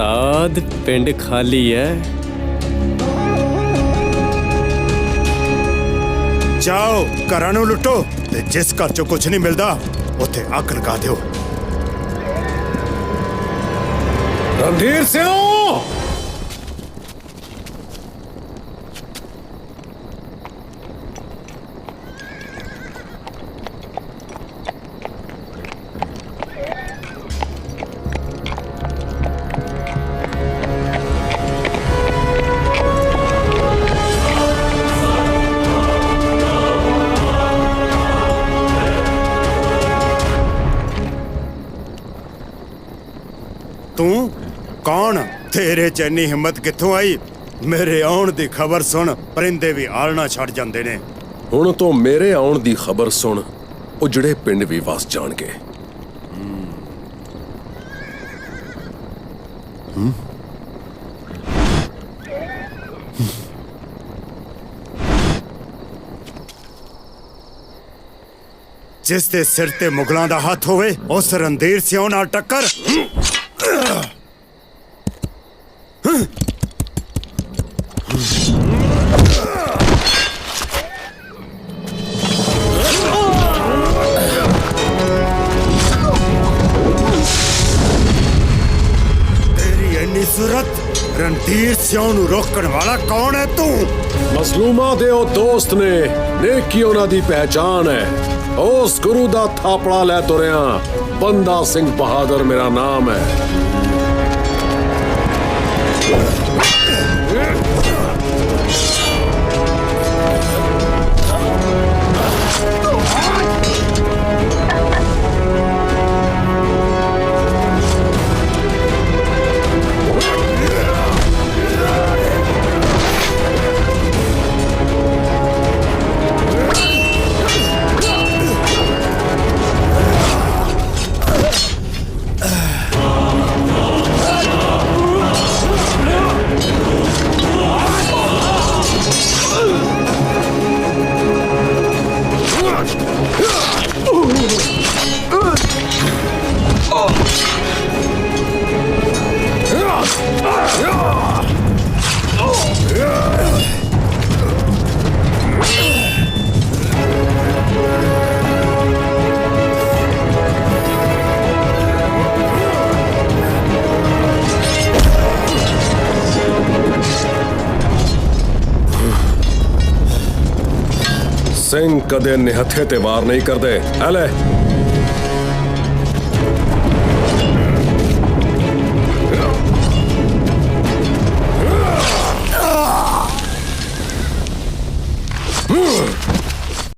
ਉਸਤਾਦ ਪਿੰਡ ਖਾਲੀ ਹੈ। ਜਾਓ ਘਰਾਂ ਨੂੰ ਲੁੱਟੋ ਤੇ ਜਿਸ ਘਰ ਚੋਂ ਕੁਝ ਨਹੀਂ ਮਿਲਦਾ ਉੱਥੇ ਅੱਗ ਲਗਾ ਦਿਓ। ਰਣਧੀਰ ਸਿੰਘ! ਤੂੰ? ਕੌਣ? ਤੇਰੇ ਚ ਇੰਨੀ ਹਿੰਮਤ ਕਿੱਥੋਂ ਆਈ? ਮੇਰੇ ਆਉਣ ਦੀ ਖਬਰ ਸੁਣ ਪਰਿੰਦੇ ਵੀ ਆਲਣਾ ਛੱਡ ਜਾਂਦੇ ਨੇ। ਹੁਣ ਤੋਂ ਮੇਰੇ ਆਉਣ ਦੀ ਖਬਰ ਸੁਣ ਉਹ ਜਿਹੜੇ ਪਿੰਡ ਵੀ ਵਸ ਜਾਣਗੇ। ਜਿਸ ਦੇ ਸਿਰ ਤੇ ਮੁਗਲਾਂ ਦਾ ਹੱਥ ਹੋਵੇ ਉਸ ਰਣਧੀਰ ਸਿੰਘ ਨਾਲ ਟੱਕਰ। ਸੂਰਤ, ਰਣਧੀਰ ਸਿੰਘ ਨੂੰ ਰੋਕਣ ਵਾਲਾ ਕੌਣ ਹੈ ਤੂੰ? ਮਜ਼ਲੂਮਾਂ ਦੇ ਉਹ ਦੋਸਤ ਨੇ, ਨੇਕੀ ਉਹਨਾਂ ਦੀ ਪਹਿਚਾਨ ਹੈ। ਉਸ ਗੁਰੂ ਦਾ ਥਾਪੜਾ ਲੈ ਤੁਰਿਆ। ਬੰਦਾ ਸਿੰਘ ਬਹਾਦਰ ਮੇਰਾ ਨਾਮ ਹੈ। ਸਿੰਘ ਕਦੇ ਨਿਹੱਥੇ ਤੇ ਵਾਰ ਨਹੀਂ ਕਰਦੇ। ਐ ਲੈ